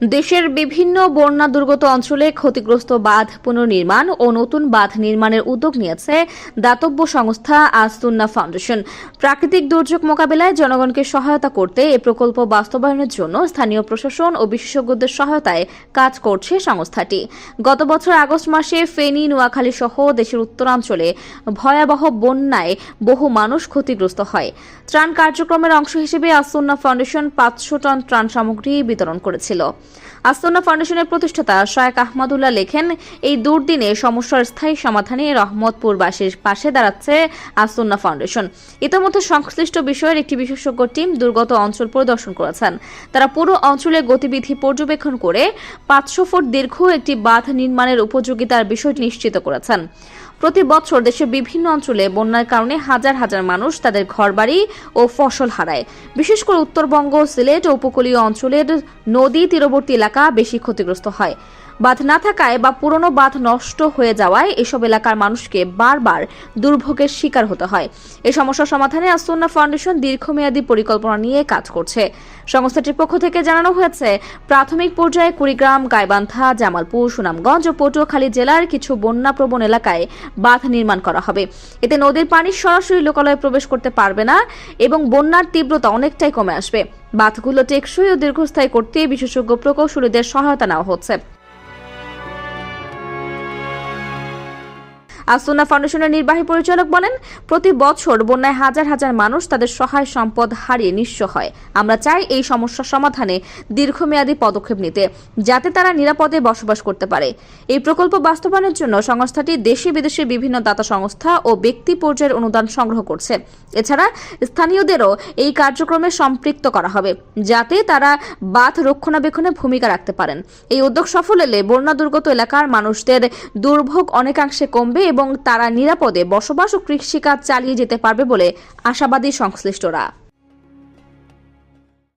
দেশের বিভিন্ন বন্যা দুর্গত অঞ্চলে ক্ষতিগ্রস্ত বাঁধ পুনর্নির্মাণ ও নতুন বাঁধ নির্মাণের উদ্যোগ নিয়েছে দাতব্য সংস্থা আসতুন্না ফাউন্ডেশন। প্রাকৃতিক দুর্যোগ মোকাবেলায় জনগণকে সহায়তা করতে এ প্রকল্প বাস্তবায়নের জন্য স্থানীয় প্রশাসন ও বিশেষজ্ঞদের সহায়তায় কাজ করছে সংস্থাটি। গত বছর আগস্ট মাসে ফেনী, নোয়াখালী সহ দেশের উত্তরাঞ্চলে ভয়াবহ বন্যায় বহু মানুষ ক্ষতিগ্রস্ত হয়। ত্রাণ কার্যক্রমের অংশ হিসেবে আসন্না ফাউন্ডেশন পাঁচশো টন ত্রাণ সামগ্রী বিতরণ করেছিল। আস্তনা ফাউন্ডেশনের প্রতিষ্ঠাতা শায়েক আহমদুল্লাহ লেখেন, এই দুর্দিনে সমস্যার স্থায়ী সমাধানে রহমতপুরবাসীর পাশে দাঁড়াচ্ছে আসন্না ফাউন্ডেশন। ইতিমধ্যে সংশ্লিষ্ট বিষয়ের একটি বিশেষজ্ঞ টিম দুর্গত অঞ্চল পরিদর্শন করেছেন। তারা পুরো অঞ্চলের গতিবিধি পর্যবেক্ষণ করে পাঁচশো ফুট দীর্ঘ একটি বাঁধ নির্মাণের উপযোগিতার বিষয়টি নিশ্চিত করেছেন। প্রতি বছর দেশের বিভিন্ন অঞ্চলে বন্যার কারণে হাজার হাজার মানুষ তাদের ঘরবাড়ি ও ফসল হারায়। বিশেষ করে উত্তরবঙ্গ, সিলেট ও উপকূলীয় অঞ্চলের নদী তীরবর্তী এলাকা বেশি ক্ষতিগ্রস্ত হয়। বাঁধ না থাকায় বা পুরনো বাঁধ নষ্ট হয়ে যাওয়ায় এসব এলাকার মানুষকে বারবার দুর্ভোগের শিকার হতে হয়। এই সমস্যা সমাধানে আসন্না ফাউন্ডেশন দীর্ঘমেয়াদী পরিকল্পনা নিয়ে কাজ করছে। সংস্থাটির পক্ষ থেকে জানানো হয়েছে, প্রাথমিক পর্যায়ে কুড়িগ্রাম, গাইবান্ধা, জামালপুর, সুনামগঞ্জ ও পটুয়াখালী জেলার কিছু বন্যাপ্রবণ এলাকায় বাঁধ নির্মাণ করা হবে। এতে নদীর পানি সরাসরি লোকালয়ে প্রবেশ করতে পারবে না এবং বন্যার তীব্রতা অনেকটাই কমে আসবে। বাঁধগুলো টেকসই ও দীর্ঘস্থায়ী করতে বিশেষজ্ঞ প্রকৌশলীদের সহায়তা নেওয়া হচ্ছে। আসুনা ফাউন্ডেশনের নির্বাহী পরিচালক বলেন, প্রতি বছর বন্যায় হাজার হাজার মানুষ তাদের সহায় সম্পদ হারিয়ে নিঃস্ব হয়। আমরা চাই এই সমস্যা সমাধানে দীর্ঘমেয়াদী পদক্ষেপ নিতে, যাতে তারা নিরাপদে বসবাস করতে পারে। এই প্রকল্প বাস্তবায়নের জন্য সংস্থাটি দেশে বিদেশে বিভিন্ন দাতা সংস্থা ও ব্যক্তি পর্যায়ের অনুদান সংগ্রহ করছে। এছাড়া স্থানীয়দেরও এই কার্যক্রমে সম্পৃক্ত করা হবে, যাতে তারা বাঁধ রক্ষণাবেক্ষণে ভূমিকা রাখতে পারেন। এই উদ্যোগ সফল হলে বন্যা দুর্গত এলাকার মানুষদের দুর্ভোগ অনেকাংশে কমবে এবং তারা নিরাপদে বসবাস ও কৃষিকাজ চালিয়ে যেতে পারবে বলে আশাবাদী সংশ্লিষ্টরা।